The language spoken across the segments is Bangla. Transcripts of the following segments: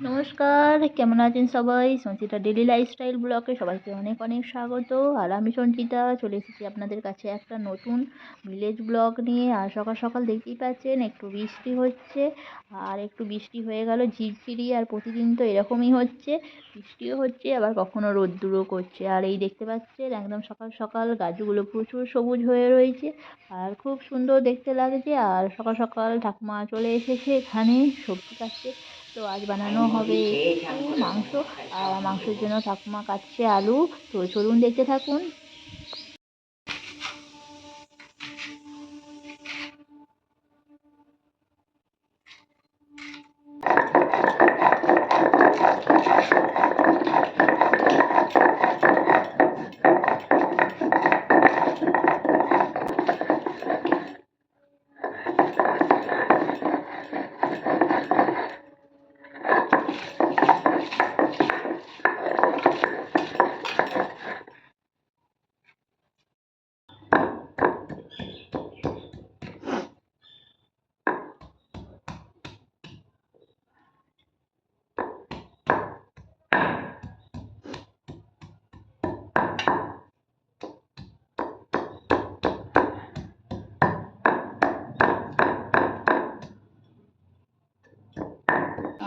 নমস্কার, কেমন আছেন সবাই? সঞ্চিতা ডেলি লাইফস্টাইল ব্লগে সবাইকে অনেক অনেক স্বাগত। আর আমি সঞ্চিতা, চলে এসেছি আপনাদের কাছে একটা নতুন ভিলেজ ব্লগ নিয়ে। আর সকাল সকাল দেখতেই পাচ্ছেন, একটু বৃষ্টি হচ্ছে। আর একটু বৃষ্টি হয়ে গেল ঝিরঝিরি, আর প্রতিদিন তো এরকমই হচ্ছে। বৃষ্টিও হচ্ছে, আবার কখনো রোদ্দুরও করছে। আর এই দেখতে পাচ্ছেন, একদম সকাল সকাল গাছগুলো প্রচুর সবুজ হয়ে রয়েছে। আর খুব সুন্দর দেখতে লাগছে। আর সকাল সকাল ঠাকুমা চলে এসেছে এখানে, সবজি কাটতে। তো আজ বানানো হবে মাংস। আর মাংসের জন্য ঠাকুমা কাটছে আলু। তো চলুন দেখতে থাকুন।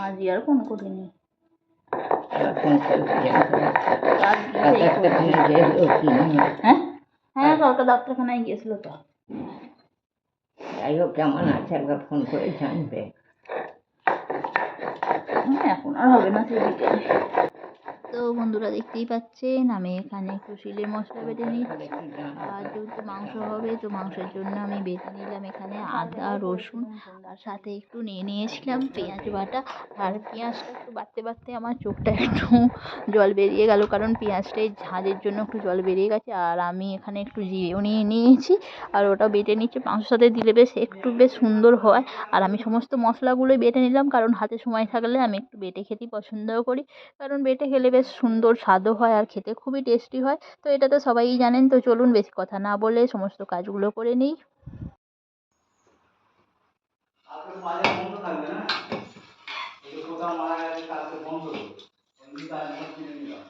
আজ আর ফোন করিনি। হ্যাঁ? হ্যাঁ কালকে ডাক্তারখানায় গিয়েছিল তো। যাই হোক কেমন আছে? একবার ফোন করে জানবে। হ্যাঁ, এখন আর হবে না সেই বিকেলে তো বন্ধুরা দেখতেই পাচ্ছেন, আমি এখানে একটু শিলের মশলা বেটে নিচ্ছি। আর যেহেতু মাংস হবে, তো মাংসের জন্য আমি বেটে নিলাম এখানে আদা, রসুন, আর সাথে একটু নিয়ে নিয়েছিলাম পেঁয়াজ বাটা। আর পেঁয়াজটা একটু বাড়তে বাটতে আমার চোখটা একটু জল বেরিয়ে গেল, কারণ পেঁয়াজটাই ঝাঁজের জন্য একটু জল বেরিয়ে গেছে। আর আমি এখানে একটু জিরেও নিয়ে নিয়েছি, আর ওটা বেটে নিচ্ছি। মাংসের সাথে দিলে বেশ একটু বেশ সুন্দর হয়। আর আমি সমস্ত মশলাগুলোই বেটে নিলাম, কারণ হাতে সময় থাকলে আমি একটু বেটে খেতেই পছন্দও করি। কারণ বেটে খেলে বেশ সুন্দর স্বাদও হয় আর খেতে খুবই টেস্টি হয়। তো এটা তো সবাই জানেন, তো চলুন বেশি কথা না বলে সমস্ত কাজগুলো করে নিই এমনি কাজ কিনে নিলাম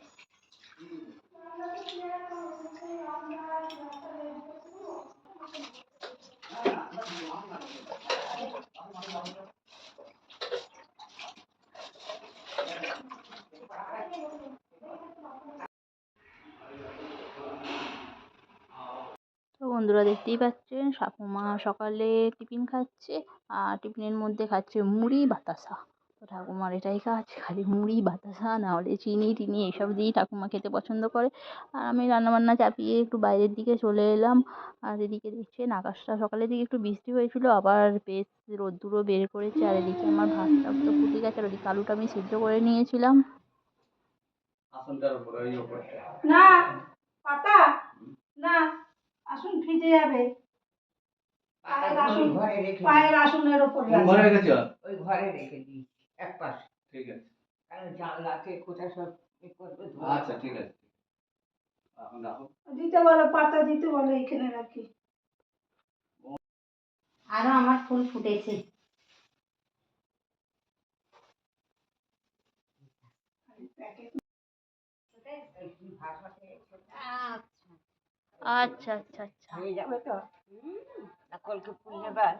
তো বন্ধুরা দেখতেই পাচ্ছেন, ঠাকুমা সকালে টিফিন খাচ্ছে আর টিফিনের মধ্যে খাচ্ছে মুড়ি, বাতাসা। তো ঠাকুমার এটাই কাজ, খালি মুড়ি, বাতাসা, না হলে চিনি টিনি এইসব দিয়েই ঠাকুমা খেতে পছন্দ করে। আর আমি রান্নাবান্না চাপিয়ে একটু বাইরের দিকে চলে এলাম। আর এদিকে দেখছেন আকাশটা সকালের দিকে একটু বৃষ্টি হয়েছিল, আবার বেশ রোদ্দুরও বের করেছে। আর এদিকে আমার ভাতটা তো ফুটে গেছে, আর ওদিকে আলুটা আমি সিদ্ধ করে নিয়েছিলাম। আসনটার উপরে ওই উপরে না পাতা? না আসুন ভিজে যাবে। পায়ের আসন ঘরে রেখে পায়ের আসনের ওপর ঘরে রেখেছ? ওই ঘরে রেখে দিই এক পাশ। ঠিক আছে। কারণ জানলাতে কোথায় সব করবে আচ্ছা ঠিক আছে। দিতে বলো পাতা দিতে বলো এখানে রাখি। আরও আমার ফুল ফুটেছে একটু ভাত ভাতে আচ্ছা আচ্ছা আচ্ছা। হয়ে যাবে তো? কলকে ফুল নেবার।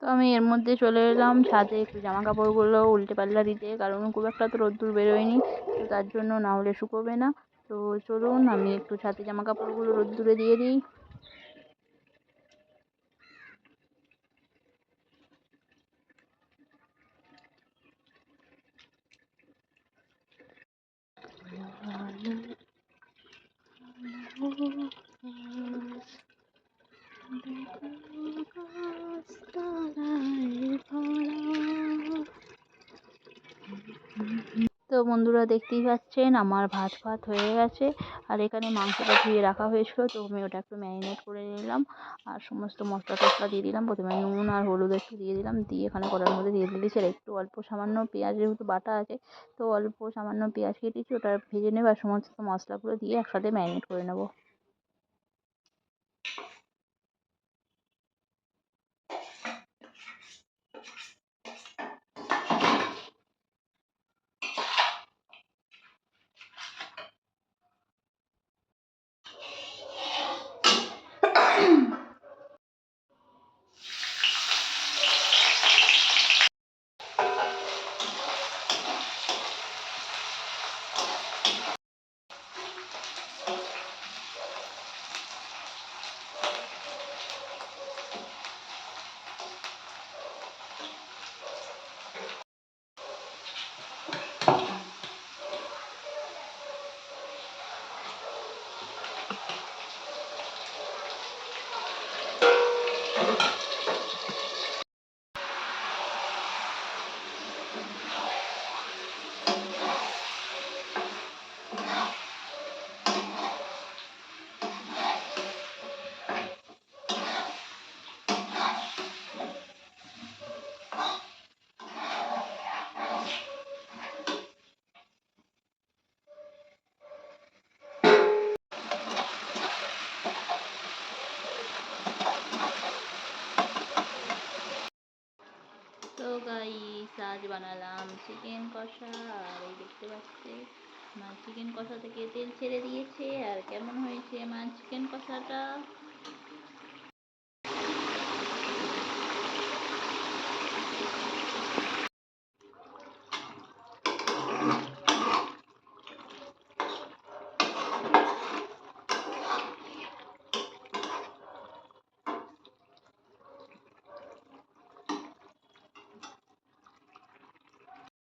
তো আমি এর মধ্যে চলে এলাম ছাদে একটু জামা কাপড়গুলো উল্টে পাল্লা দিতে কারণ খুব একটা তো রোদ্দুর বেরোয়নি তো তার জন্য না হলে শুকোবে না। তো চলুন আমি একটু ছাদে জামা কাপড়গুলো রোদ্দুরে দিয়ে দিই। বন্ধুরা দেখতেই পাচ্ছেন, আমার ভাত ভাত হয়ে গেছে। আর এখানে মাংসটা ধুয়ে রাখা হয়েছিল, তো আমি ওটা একটু ম্যারিনেট করে নিলাম। আর সমস্ত মশলা টশলা দিয়ে দিলাম, প্রথমে নুন আর হলুদ একটু দিয়ে দিলাম, দিয়ে এখানে কড়ার মধ্যে দিয়ে দিয়েছি। আর একটু অল্প সামান্য পেঁয়াজ, যেহেতু বাটা আছে, তো অল্প সামান্য পেঁয়াজ কেটেছি, ওটা ভেজে নেব আর সমস্ত মশলাগুলো দিয়ে একসাথে ম্যারিনেট করে নেব তো গাইস আজ বানালাম চিকেন কষা, আর এই দেখতে পাচ্ছি আমার চিকেন কষা থেকে তেল ছেড়ে দিয়েছে, আর কেমন হয়েছে আমার চিকেন কষাটা?